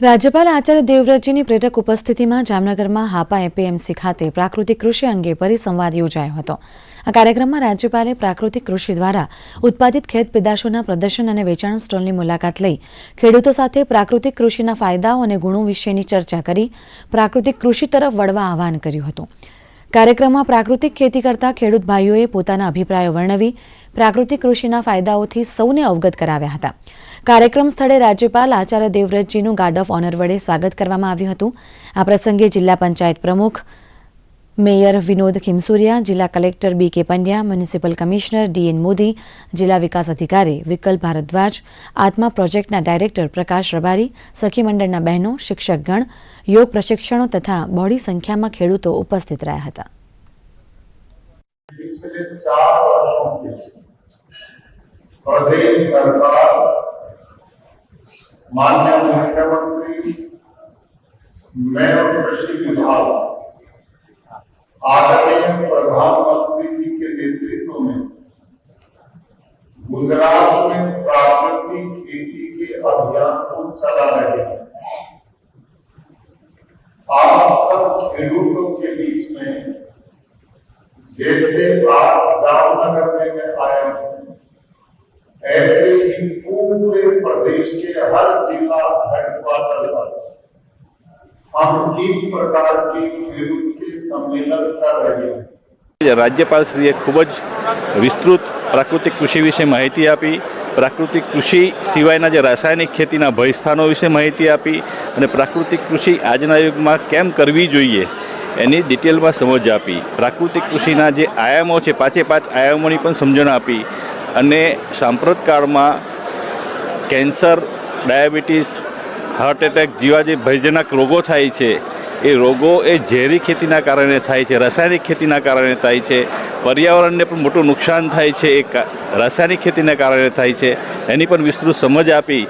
રાજ્યપાલ આચાર્ય દેવવ્રતજીની પ્રેરક ઉપસ્થિતિમાં જામનગરમાં હાપા એપીએમસી ખાતે પ્રાકૃતિક કૃષિ અંગે પરિસંવાદ યોજાયો હતો. આ કાર્યક્રમમાં રાજ્યપાલે પ્રાકૃતિક કૃષિ દ્વારા ઉત્પાદિત ખેત પેદાશોના પ્રદર્શન અને વેચાણ સ્ટોલની મુલાકાત લઈ ખેડૂતો સાથે પ્રાકૃતિક કૃષિના ફાયદાઓ અને ગુણો વિશેની ચર્ચા કરી પ્રાકૃતિક કૃષિ તરફ વળવા આહવાન કર્યું હતું. કાર્યક્રમમાં પ્રાકૃતિક ખેતી કરતા ખેડૂત ભાઈઓએ પોતાના અભિપ્રાયો વર્ણવી પ્રાકૃતિક કૃષિના ફાયદાઓથી સૌને અવગત કરાવ્યા હતા. કાર્યક્રમ સ્થળે રાજ્યપાલ આચાર્ય દેવવ્રતજીનું ગાર્ડ ઓફ ઓનર વડે સ્વાગત કરવામાં આવ્યું હતું. આ પ્રસંગે જિલ્લા પંચાયત પ્રમુખ મેયર વિનોદ ખિમસુરિયા જિલ્લા collector B K Pandya municipal commissioner D N Modi જિલ્લા વિકાસ અધિકારી વિકલ ભારદ્વાજ આત્મા પ્રોજેક્ટના ડાયરેક્ટર પ્રકાશ રબારી સખી મંડળના બહેનો શિક્ષકગણ યોગ પ્રશિક્ષણો તથા બોડી સંખ્યામાં ખેડૂતો ઉપસ્થિત રહ્યા હતા માન્ય મુખ્યમંત્રી મેં કૃષિ વિભાગ आदरणीय प्रधानमंत्री जी के नेतृत्व में गुजरात में प्राकृतिक खेती के अभियान को चला रहे हैं। आप सब खेडूतों के बीच में जैसे आप जामनगर में मैं आया हूँ, ऐसे ही पूरे प्रदेश के हर जिला हेडक्वार्टर पर हम इस प्रकार के खेडूत રાજ્યપાલ શ્રીએ ખૂબ જ વિસ્તૃત પ્રાકૃતિક કૃષિ વિશે માહિતી આપી. પ્રાકૃતિક કૃષિ સિવાયના જે રાસાયણિક ખેતીના ભયસ્થાનો વિશે માહિતી આપી અને પ્રાકૃતિક કૃષિ આજના યુગમાં કેમ કરવી જોઈએ એની ડિટેલમાં સમજ આપી. પ્રાકૃતિક કૃષિના જે આયામો છે, પાંચે પાંચ આયામોની પણ સમજણ આપી અને સાંપ્રત કાળમાં કેન્સર, ડાયાબિટીસ, હાર્ટ એટેક જેવા જે ભયજનક રોગો થાય છે એ રોગો એ ઝેરી ખેતીના કારણે થાય છે, રાસાયણિક ખેતીના કારણે થાય છે, પર્યાવરણને પણ મોટું નુકસાન થાય છે, એ રાસાયણિક ખેતીના કારણે થાય છે. એની પણ વિસ્તૃત સમજ આપી.